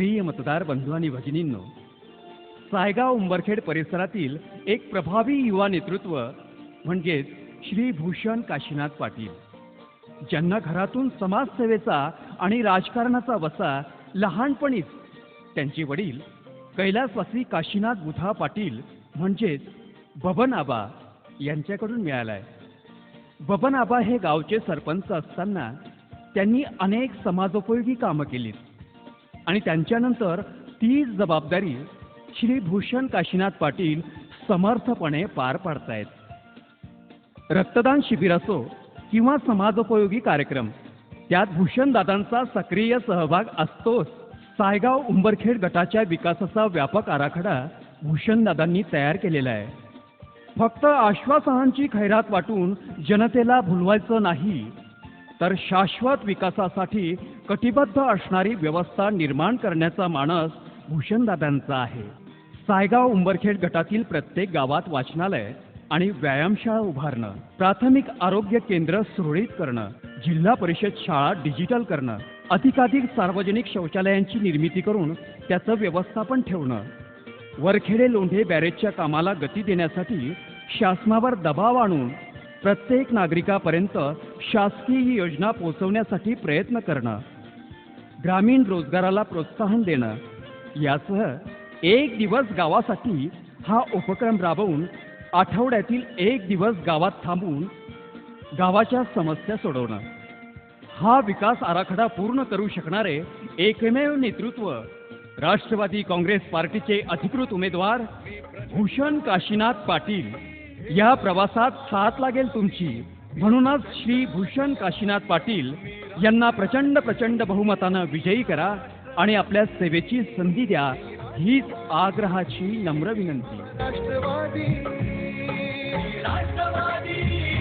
प्रिय मतदार बंधू आणि भगिनींनो सायगाव उंबरखेड परिसरातील एक प्रभावी युवा नेतृत्व म्हणजेच श्री भूषण काशीनाथ पाटील. ज्यांना घरातून समाजसेवेचा आणि राजकारणाचा वसा लहानपणीच त्यांचे वडील कैलासवासी काशीनाथ बुधा पाटील म्हणजेच बबन आबा यांच्याकडून मिळालाय. बबन आबा हे गावचे सरपंच असताना त्यांनी अनेक समाजोपयोगी कामं केलीत. आणि त्यांच्यानंतर तीच जबाबदारी श्री भूषण काशीनाथ पाटील समर्थपणे पार पाडतायत. रक्तदान शिबिर असो किंवा समाजोपयोगी कार्यक्रम त्यात भूषणदादांचा सक्रिय सहभाग असतोच. सायगाव उंबरखेड गटाच्या विकासाचा व्यापक आराखडा भूषणदादांनी तयार केलेला आहे. फक्त आश्वासनांची खैरात वाटून जनतेला भुलवायचं नाही तर शाश्वत विकासासाठी कटिबद्ध असणारी व्यवस्था निर्माण करण्याचा मानस भूषणदादांचा आहे. सायगाव उंबरखेड गटातील प्रत्येक गावात वाचनालय आणि व्यायामशाळा उभारणं प्राथमिक आरोग्य केंद्र सुरळीत करणं जिल्हा परिषद शाळा डिजिटल करणं अधिकाधिक सार्वजनिक शौचालयांची निर्मिती करून त्याचं व्यवस्थापन ठेवणं वरखेडे लोंढे बॅरेजच्या कामाला गती देण्यासाठी शासनावर दबाव आणून प्रत्येक नागरिकापर्यंत शासकीय योजना पोहोचवण्यासाठी प्रयत्न करणं ग्रामीण रोजगाराला प्रोत्साहन देणं यासह एक दिवस गावासाठी हा उपक्रम राबवून आठवड्यातील एक दिवस गावात थांबून गावाच्या समस्या सोडवणं. हा विकास आराखडा पूर्ण करू शकणारे एकमेव नेतृत्व राष्ट्रवादी काँग्रेस पार्टीचे अधिकृत उमेदवार भूषण काशीनाथ पाटील. या प्रवासात साथ लागेल तुमची. म्हणूनच श्री भूषण काशीनाथ पाटील यांना प्रचंड प्रचंड बहुमतानं विजयी करा आणि आपल्या सेवेची संधी द्या हीच आग्रहाची नम्र विनंती. राष्ट्रवादी राष्ट्रवादी.